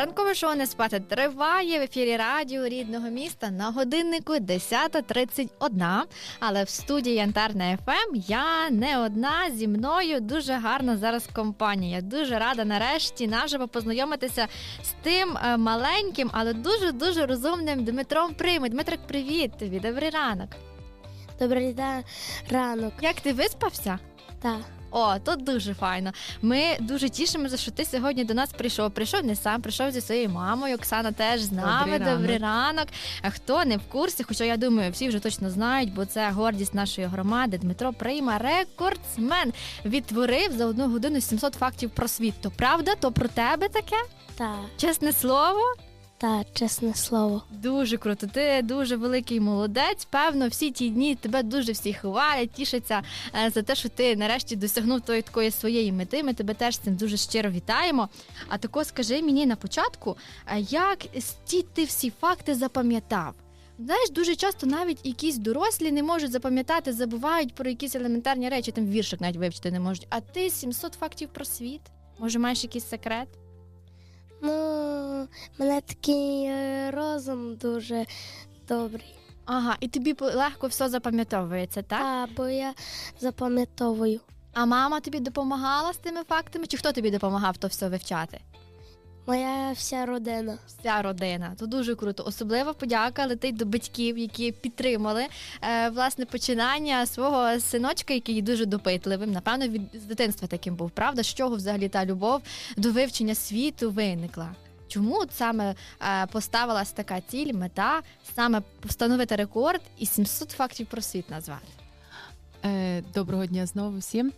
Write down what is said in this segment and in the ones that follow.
Ранкове шоу не спати триває в ефірі радіо рідного міста на годиннику 10.31. Але в студії Янтарна ФМ я не одна зі мною дуже гарна зараз компанія. Дуже рада нарешті наживо познайомитися з тим е, маленьким, але дуже дуже розумним Дмитром Прими. Дмитрик, привіт тобі, добрий ранок. Добрий ранок. Як ти виспався? Так. О, то дуже файно. Ми дуже тішимося, що ти сьогодні до нас прийшов. Прийшов не сам, прийшов зі своєю мамою. Оксана теж з нами. Добрий Добрий ранок. А Хто не в курсі, хоча я думаю, всі вже точно знають, бо це гордість нашої громади. Дмитро Прийма, рекордсмен, відтворив за одну годину 700 фактів про світ. То правда? То про тебе таке? Так, Чесне слово? Так, чесне слово. Дуже круто. Ти дуже великий молодець. Певно, всі ті дні тебе дуже всі хвалять, тішаться е, за те, що ти нарешті досягнув тої такої своєї мети. Ми тебе теж з цим дуже щиро вітаємо. А тако скажи мені на початку, е, як ті ти всі факти запам'ятав? Знаєш, дуже часто навіть якісь дорослі не можуть запам'ятати, забувають про якісь елементарні речі, там віршик навіть вивчити не можуть. А ти 700 фактів про світ? Може, маєш якийсь секрет? Ну, мене такий е, розум дуже добрий. Ага, і тобі легко все запам'ятовується, так? Так, бо я запам'ятовую. А мама тобі допомагала з тими фактами? Чи хто тобі допомагав то все вивчати? Моя вся родина. Вся родина. То дуже круто. Особлива подяка летить до батьків, які підтримали е, власне починання свого синочка, який є дуже допитливим. Напевно, від з дитинства таким був. Правда, з чого взагалі та любов до вивчення світу виникла? Чому от саме е, поставилась така ціль, мета, саме встановити рекорд і 700 фактів про світ назвати? Е, Доброго дня знову всім.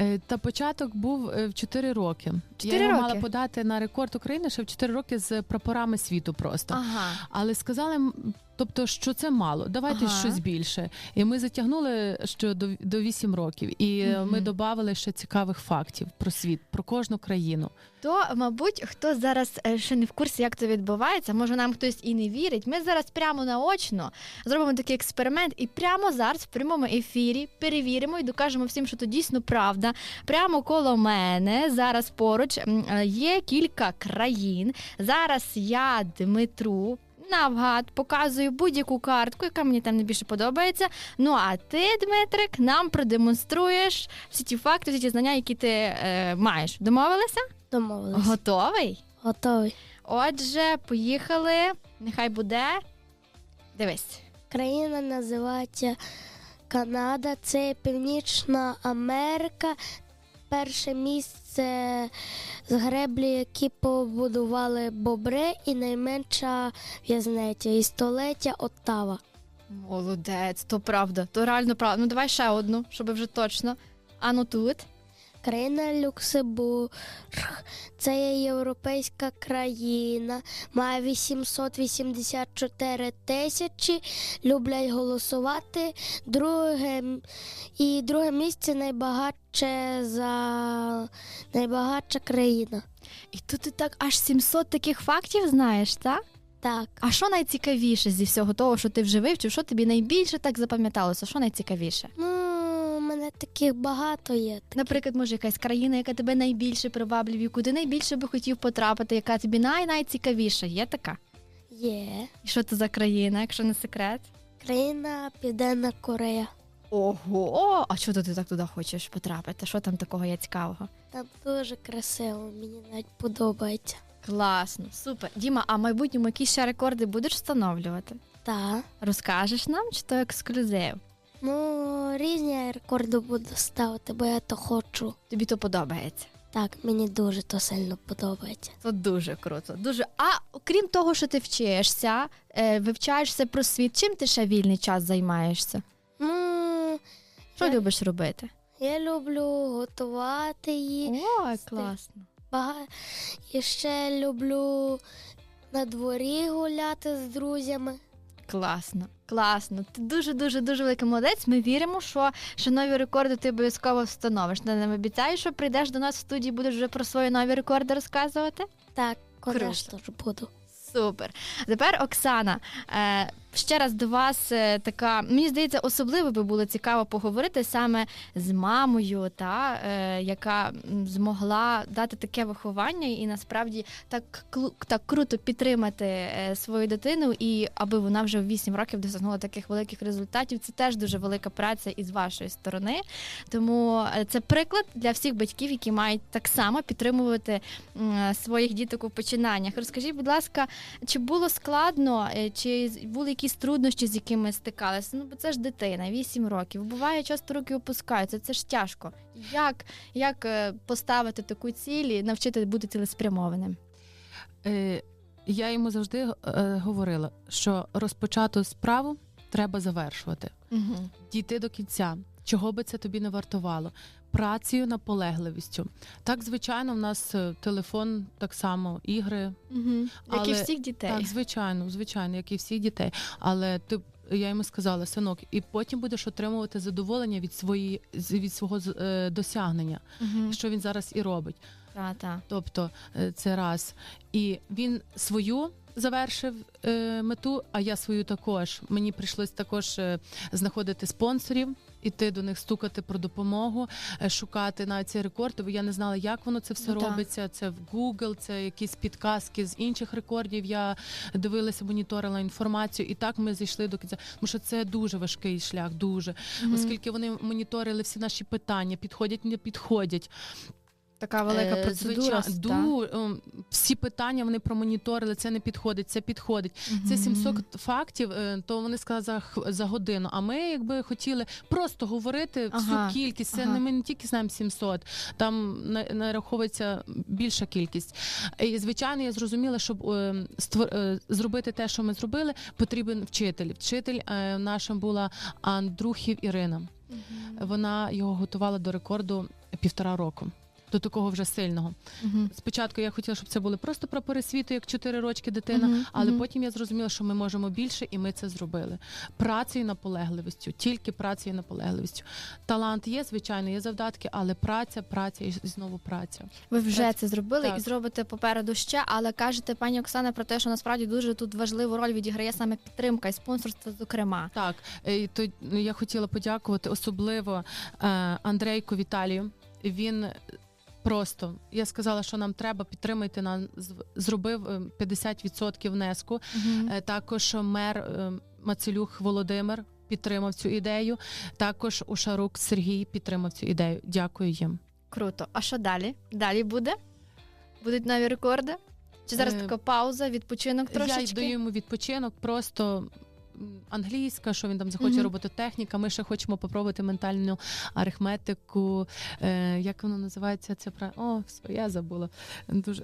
Е, Та початок був е, в 4 роки. Чотири Я його роки? мала подати на рекорд України ще в 4 роки з прапорами світу просто. Ага. Але сказали, тобто, що це мало, давайте Ага. щось більше. І ми затягнули що до, до 8 років. І Мгм. ми додали ще цікавих фактів про світ, про кожну країну. То, мабуть, хто зараз ще не в курсі, як це відбувається, може нам хтось і не вірить. Ми зараз прямо наочно зробимо такий експеримент, і прямо зараз в прямому ефірі перевіримо і докажемо всім, що то дійсно правда. Прямо коло мене зараз поруч е, є кілька країн. Зараз я Дмитру. Навгад показую будь-яку картку, яка мені там найбільше подобається. Ну а ти, Дмитрик, нам продемонструєш всі ті факти, всі ті знання, які ти е, маєш. Домовилися? Домовились. Готовий? Готовий. Отже, поїхали. Нехай буде. Дивись. Країна називається Канада. Це Північна Америка. Перше місце з греблі, які побудували бобри, і найменша в'язниця і століття Оттава. Молодець, то правда, то реально правда. Ну давай ще одну, щоб вже точно. А ну тут. Країна Люксембург. Це є європейська країна, має 884 тисячі, люблять голосувати. Друге, і друге місце найбагатше за найбагатша країна. І тут ти так аж 700 таких фактів знаєш, так? Так, А що найцікавіше зі всього того, що ти вже вивчив, що тобі найбільше так запам'яталося? Що найцікавіше? ну таких багато є. Наприклад, може якась країна, яка тебе найбільше приваблює, ти найбільше би хотів потрапити, яка тобі най-найцікавіша, є така? Є. І що це за країна, якщо не секрет? Країна Південна Корея. Ого! А чого ти так туди хочеш потрапити? Що там такого є цікавого? Там дуже красиво, мені навіть подобається. Класно, супер. Діма, а в майбутньому які ще рекорди будеш встановлювати? Так. Розкажеш нам, чи то ексклюзив? Ну, різні рекорди буду ставити, бо я то хочу. Тобі то подобається. Так, мені дуже то сильно подобається. Це дуже круто. Дуже. А окрім того, що ти вчишся, е, вивчаєшся про світ, чим ти ще вільний час займаєшся? Ну, Що Я- любиш робити? я люблю готувати її. Ой, класно. Бага... І ще люблю на дворі гуляти з друзями. Класно, класно. Ти дуже дуже дуже великий молодець. Ми віримо, що, що нові рекорди ти обов'язково встановиш. Ти нам обіцяєш, що прийдеш до нас в студії, будеш вже про свої нові рекорди розказувати. Так, конечно ж буду. Супер. Тепер Оксана, е, ще раз до вас е, така. Мені здається, особливо би було цікаво поговорити саме з мамою, та е, яка змогла дати таке виховання і насправді так так круто підтримати е, свою дитину, і аби вона вже в 8 років досягнула таких великих результатів. Це теж дуже велика праця і з вашої сторони. Тому це приклад для всіх батьків, які мають так само підтримувати своїх діток у починаннях. Розкажіть, будь ласка, чи було складно, чи були якісь труднощі, з якими стикалися? Ну, бо це ж дитина, 8 років. Буває, часто руки опускаються, це ж тяжко. Як, як е, поставити таку ціль і навчити бути цілеспрямованим? Е, я йому завжди е, говорила, що розпочату справу треба завершувати, Угу. дійти до кінця, чого би це тобі не вартувало. Працею, наполегливістю. Так, звичайно, в нас е, телефон, так само ігри. Угу. Як і всіх дітей. Так, звичайно, звичайно, як і всіх дітей. Але ти я йому сказала, синок, і потім будеш отримувати задоволення від свої від свого е, досягнення, Угу. що він зараз і робить. Та, та. Тобто е, це раз. І він свою завершив е, мету, а я свою також. Мені прийшлось також е, знаходити спонсорів. Іти до них стукати про допомогу, е, шукати навіть цей рекорд, бо я не знала, як воно це все Ну, так. робиться. Це в Google, це якісь підказки з інших рекордів. Я дивилася, моніторила інформацію, і так ми зійшли до кінця. Тому що це дуже важкий шлях, дуже Мгм. оскільки вони моніторили всі наші питання, підходять, не підходять. Така велика Е, процедура. звичай- ду, всі питання вони промоніторили, це не підходить, це підходить. Це Мгм. 700 фактів, е, то вони сказали за, за годину. А ми якби хотіли просто говорити Ага, всю кількість. Це ага. не ми не тільки знаємо 700, там на- нараховується більша кількість. І звичайно, я зрозуміла, щоб створ- е, зробити те, що ми зробили, потрібен вчитель. Вчитель наша була Андрухів Ірина. Мгм. Вона його готувала до рекорду півтора року. До такого вже сильного. Мгм. Спочатку я хотіла, щоб це були просто прапори світу, як 4 рочки дитина, Мгм, але мгм. потім я зрозуміла, що ми можемо більше, і ми це зробили. Працею наполегливістю, тільки працею наполегливістю. Талант є, звичайно, є завдатки, але праця, праця і знову праця. Ви вже Так. це зробили Так. і зробите попереду ще, але кажете, пані Оксана, про те, що насправді дуже тут важливу роль відіграє саме підтримка і спонсорство, зокрема. Так, е, і то ну, я хотіла подякувати особливо е, Андрейку Віталію. Він просто я сказала, що нам треба підтримати нам зробив е, 50% внеску. Мгм. Е, Також мер е, Мацелюх Володимир підтримав цю ідею. Також Ушарук Сергій підтримав цю ідею. Дякую їм. Круто. А що далі? Далі буде? Будуть нові рекорди? Чи зараз Е, така пауза, відпочинок Я трошечки? даю йому відпочинок, просто. Англійська, що він там захоче Мгм. робототехніка. Ми ще хочемо попробувати ментальну арифметику. Е, як воно називається? Це про о, все, я забула. Дуже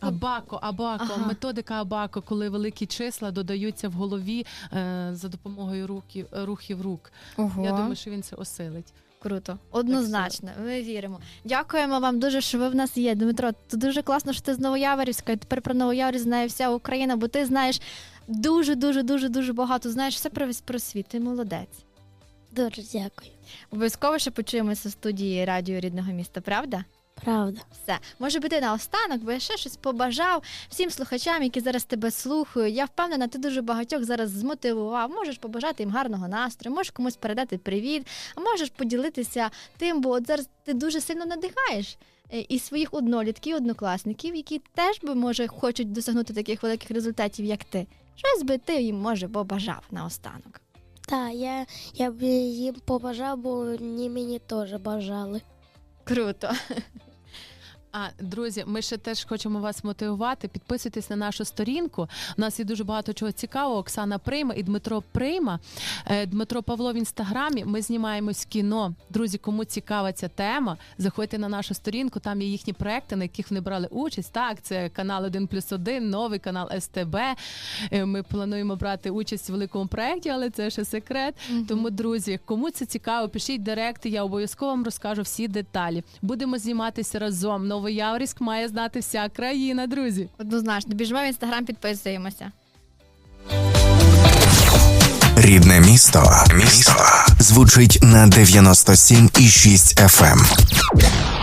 Абако, абако, Ага. методика абако, коли великі числа додаються в голові е, за допомогою рухів, рухів рук. Ого. Я думаю, що він це осилить. Круто, однозначно. Ми віримо. Дякуємо вам дуже, що ви в нас є. Дмитро, це дуже класно, що ти з Новояворівська. і Тепер про Новояворівськ знає вся Україна, бо ти знаєш дуже, дуже, дуже, дуже багато. Знаєш все про, про світ. Ти молодець. Дуже дякую. Обов'язково ще почуємося в студії радіо рідного міста, правда? Правда. Все, може би ти наостанок, бо я ще щось побажав всім слухачам, які зараз тебе слухають. Я впевнена, ти дуже багатьох зараз змотивував. Можеш побажати їм гарного настрою, можеш комусь передати привіт, а можеш поділитися тим, бо от зараз ти дуже сильно надихаєш. е, І своїх однолітків, однокласників, які теж би може хочуть досягнути таких великих результатів, як ти. Щось би ти їм може побажав наостанок. Так, я, я б їм побажав, бо вони мені теж бажали. Круто. А друзі, ми ще теж хочемо вас мотивувати. Підписуйтесь на нашу сторінку. У нас є дуже багато чого цікавого. Оксана Прийма і Дмитро Прийма. Е, Дмитро Павло в інстаграмі. Ми знімаємось кіно. Друзі, кому цікава ця тема, заходьте на нашу сторінку. Там є їхні проекти, на яких вони брали участь. Так, це канал 1 плюс 1, новий канал СТБ. Е, Ми плануємо брати участь в великому проекті, але це ще секрет. Тому, друзі, кому це цікаво, пишіть директи. Я обов'язково вам розкажу всі деталі. Будемо зніматися разом. Новояврськ має знати вся країна, друзі. Однозначно, біжимо в інстаграм, підписуємося. Рідне місто. Місто звучить на 97,6 FM.